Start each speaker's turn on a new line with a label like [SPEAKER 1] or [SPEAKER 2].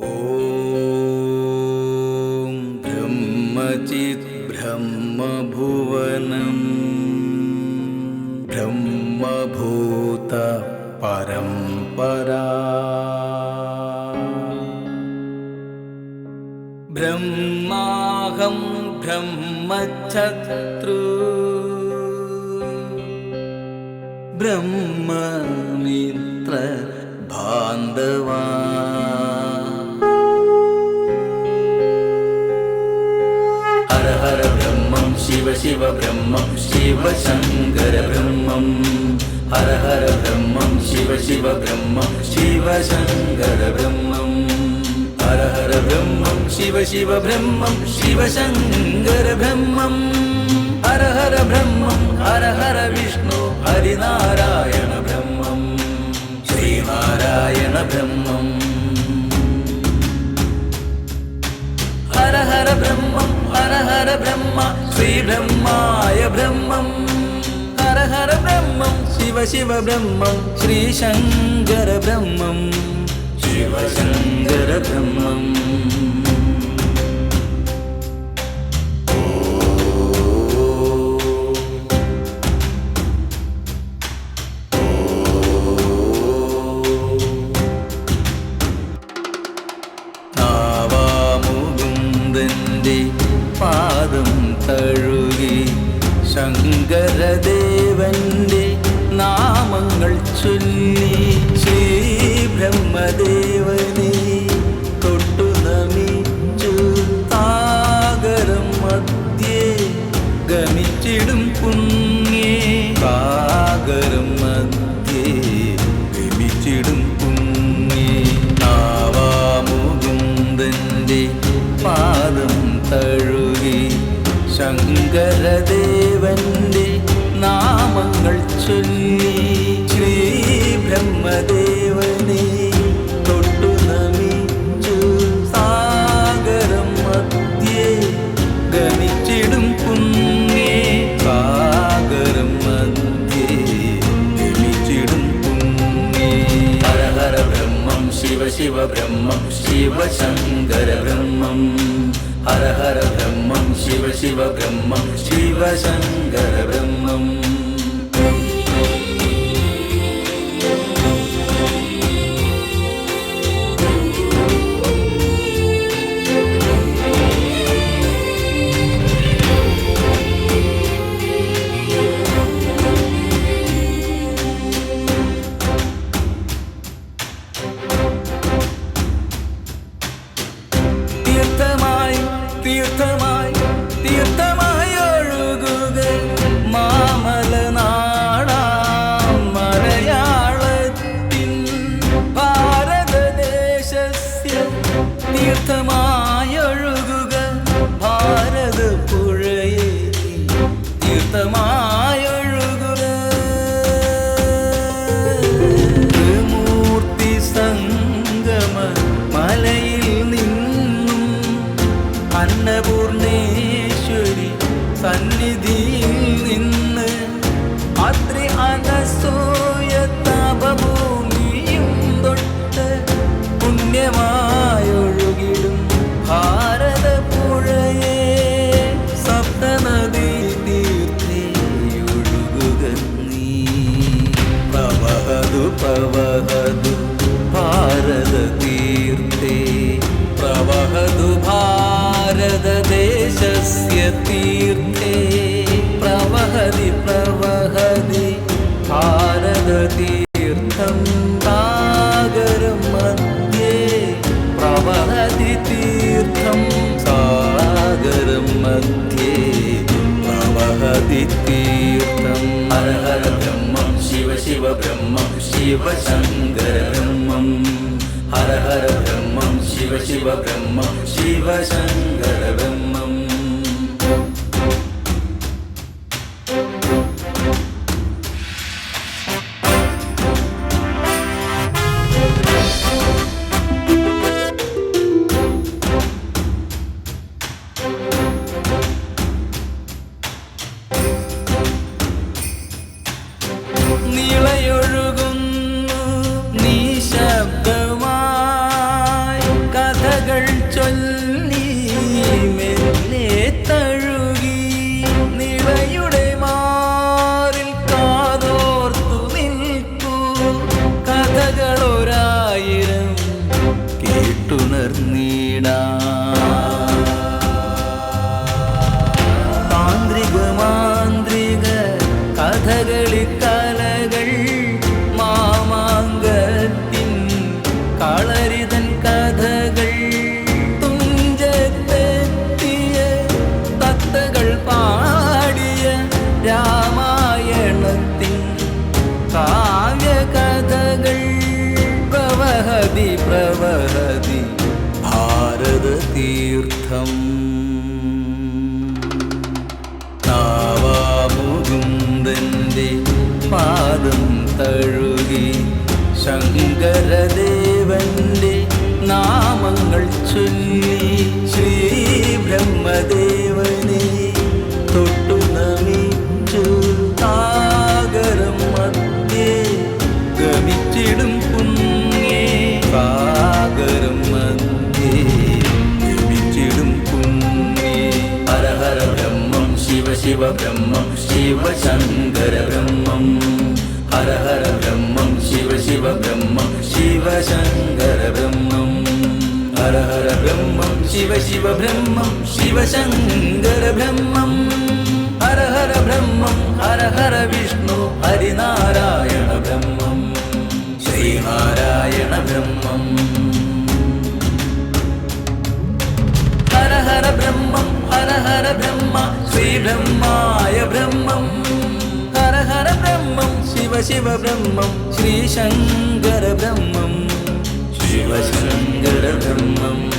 [SPEAKER 1] ॐ ब्रह्मचिद्ब्रह्मभुवनं ब्रह्मभूत परम्परा। ब्रह्माहं ब्रह्मच्छत्रु। ब्रह्ममित्र बान्धवा ശിവ ബ്രഹ്മം ശിവശങ്കര ബ്രഹ്മം ഹര ഹര ബ്രഹ്മം ശിവ ശിവ ബ്രഹ്മം ശിവശങ്കര ബ്രഹ്മം ഹര ഹര ബ്രഹ്മം ശിവ ശിവ ബ്രഹ്മം ശിവശങ്കര ബ്രഹ്മം ഹര ഹര ബ്രഹ്മം ഹര ഹര വിഷ്ണു ഹരിനാരായണ ബ്രഹ്മം. ശ്രീനാരായണ ബ്രഹ്മം. ഹര ഹര ബ്രഹ്മം ഹര ഹര ബ്രഹ്മ श्रीब्रह्माय ब्रह्मं हर हर ब्रह्मं शिव शिव ब्रह्मं श्रीशङ्कर ब्रह्मं शिवशङ्कर ब्रह्मम् ശങ്കരദേവന്റെ നാമങ്ങൾ ചൊല്ലി ശ്രീ ബ്രഹ്മദേവനെ തൊട്ടു നമിച്ചു താകരം മധ്യേ ഗമിച്ചിടും പുണ്യേ ശിവ ശങ്കര ബ്രഹ്മം ഹര ഹര ബ്രഹ്മം ശിവ ശിവ ബ്രഹ്മം ശിവ തീർത്ഥമായി തീർത്ഥമായി ഒഴുകുക മാമല നാടാം മലയാളത്തിൻ തീർത്ഥമായി പ്രവഹതി തീർത്ഥം ഹര ഹര ബ്രഹ്മം ശിവ ശിവ ബ്രഹ്മം ശിവശങ്കര ബ്രഹ്മം. ഹര ഹര ബ്രഹ്മം ശിവ ശിവ ബ്രഹ്മം ശിവശങ്കര ബ്രഹ്മം. കേട്ടുണർന്നീടാ താന്ത്രിക മാന്ത്രിക കഥകളി കലകൾ മാമാങ്കത്തിൻ കളരിതൻ കഥകൾ തുഞ്ചത്തെത്തിയ തത്തകൾ പാടിയ രാമായണത്തിൻ കാവ്യ കഥകൾ പ്രവഹതി പ്രവഹതി ഭാരത തീർത്ഥം നാവാമുകുന്ദന്റെ പാദം തഴുകി ശങ്കരദേവന്റെ നാമങ്ങൾ ചൊല്ലി ശ്രീ ബ്രഹ്മദേവനെ ഹര ഹര ബ്രഹ്മം ശിവ ശിവ ബ്രഹ്മം ശിവ ശങ്കര ബ്രഹ്മം ഹര ഹര ബ്രഹ്മം ശിവ ശിവ ബ്രഹ്മം ശിവ ശങ്കര ബ്രഹ്മം ഹര ഹര ബ്രഹ്മം ഹര ഹര വിഷ്ണു ഹരിനാരായണ ബ്രഹ്മം ശ്രീനാരായണ ബ്രഹ്മം ഹര ഹര ബ്രഹ്മം ഹര ഹര ബ്രഹ്മ ശ്രീ ബ്രഹ്മായ ബ്രഹ്മം शिव ब्रह्मं श्रीशङ्करब्रह्मं शिवशङ्करब्रह्मम्